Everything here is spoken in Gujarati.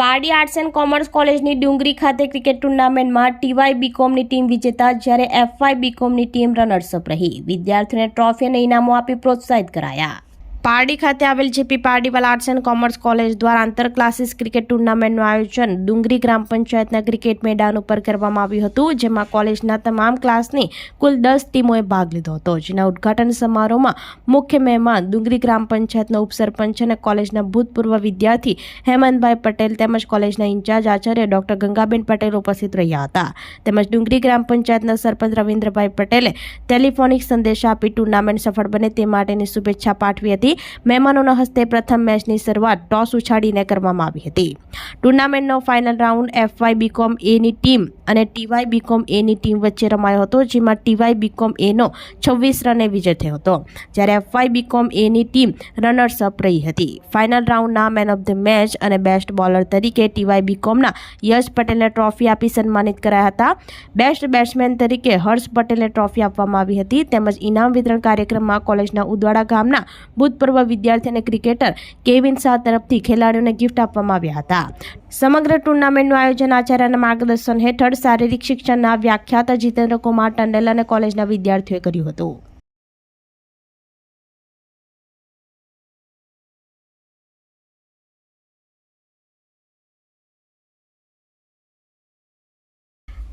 પારડી આર્ટ્સ એન્ડ કોમર્સ કોલેજની ડુંગરી ખાતે ક્રિકેટ ટુર્નામેન્ટમાં ટીવાય બીકોમની ટીમ વિજેતા, જ્યારે એફવાય બીકોમની ટીમ રનર્સઅપ રહી. વિદ્યાર્થીઓને ટ્રોફી અને ઇનામો આપી પ્રોત્સાહિત કરાયા. પારડી ખાતે આવેલ JP Pardiwala arts and commerce college દ્વારા આંતર ક્લાસીસ ક્રિકેટ ટુર્નામેન્ટનું આયોજન ડુંગરી ગ્રામ પંચાયતના ક્રિકેટ મેદાન ઉપર કરવામાં આવ્યું હતું, જેમાં કોલેજના તમામ ક્લાસની કુલ દસ ટીમોએ ભાગ લીધો હતો. જેના ઉદ્ઘાટન સમારોહમાં મુખ્ય મહેમાન ડુંગરી ગ્રામ પંચાયતના ઉપસરપંચ અને કોલેજના ભૂતપૂર્વ વિદ્યાર્થી હેમંતભાઈ પટેલ તેમજ કોલેજના ઇન્ચાર્જ આચાર્ય ડોક્ટર ગંગાબેન પટેલ ઉપસ્થિત રહ્યા હતા. તેમજ ડુંગરી ગ્રામ પંચાયતના સરપંચ રવિન્દ્રભાઈ પટેલે ટેલિફોનિક સંદેશ આપી ટુર્નામેન્ટ સફળ બને તે માટેની શુભેચ્છા પાઠવી હતી. મહેમાનોના હસ્તે પ્રથમ મેચની શરૂઆત ટોસ ઉછાડીને કરવામાં આવી હતી. ટુર્નામેન્ટનો ફાઇનલ રાઉન્ડ એફવાય બીકોમ એની ટીમ અને ટીવાય બીકોમ એની ટીમ વચ્ચે રમાયો હતો, જેમાં ટીવાય બીકોમ એનો છવ્વીસ રને વિજય થયો હતો. જ્યારે એફવાય બીકોમ એની ટીમ રનર્સ અપ રહી હતી. ફાઇનલ રાઉન્ડના મેન ઓફ ધ મેચ અને બેસ્ટ બોલર તરીકે ટીવાય બીકોમના યશ પટેલને ટ્રોફી આપી સન્માનિત કરાયા હતા. બેસ્ટ બેટ્સમેન તરીકે હર્ષ પટેલને ટ્રોફી આપવામાં આવી હતી. તેમજ ઇનામ વિતરણ કાર્યક્રમમાં કોલેજના ઉદવાડા ગામના ભૂતપૂર્વ વિદ્યાર્થી અને ક્રિકેટર કેવિન શાહ તરફથી ખેલાડીઓને ગિફ્ટ આપવામાં આવ્યા હતા. સમગ્ર ટુર્નામેન્ટનું આયોજન આચાર્યના માર્ગદર્શન હેઠળ શારીરિક શિક્ષણના વ્યાખ્યાતા જીતેન્દ્ર કુમાર ટંડેલ અને કોલેજના વિદ્યાર્થીઓએ કર્યું હતું.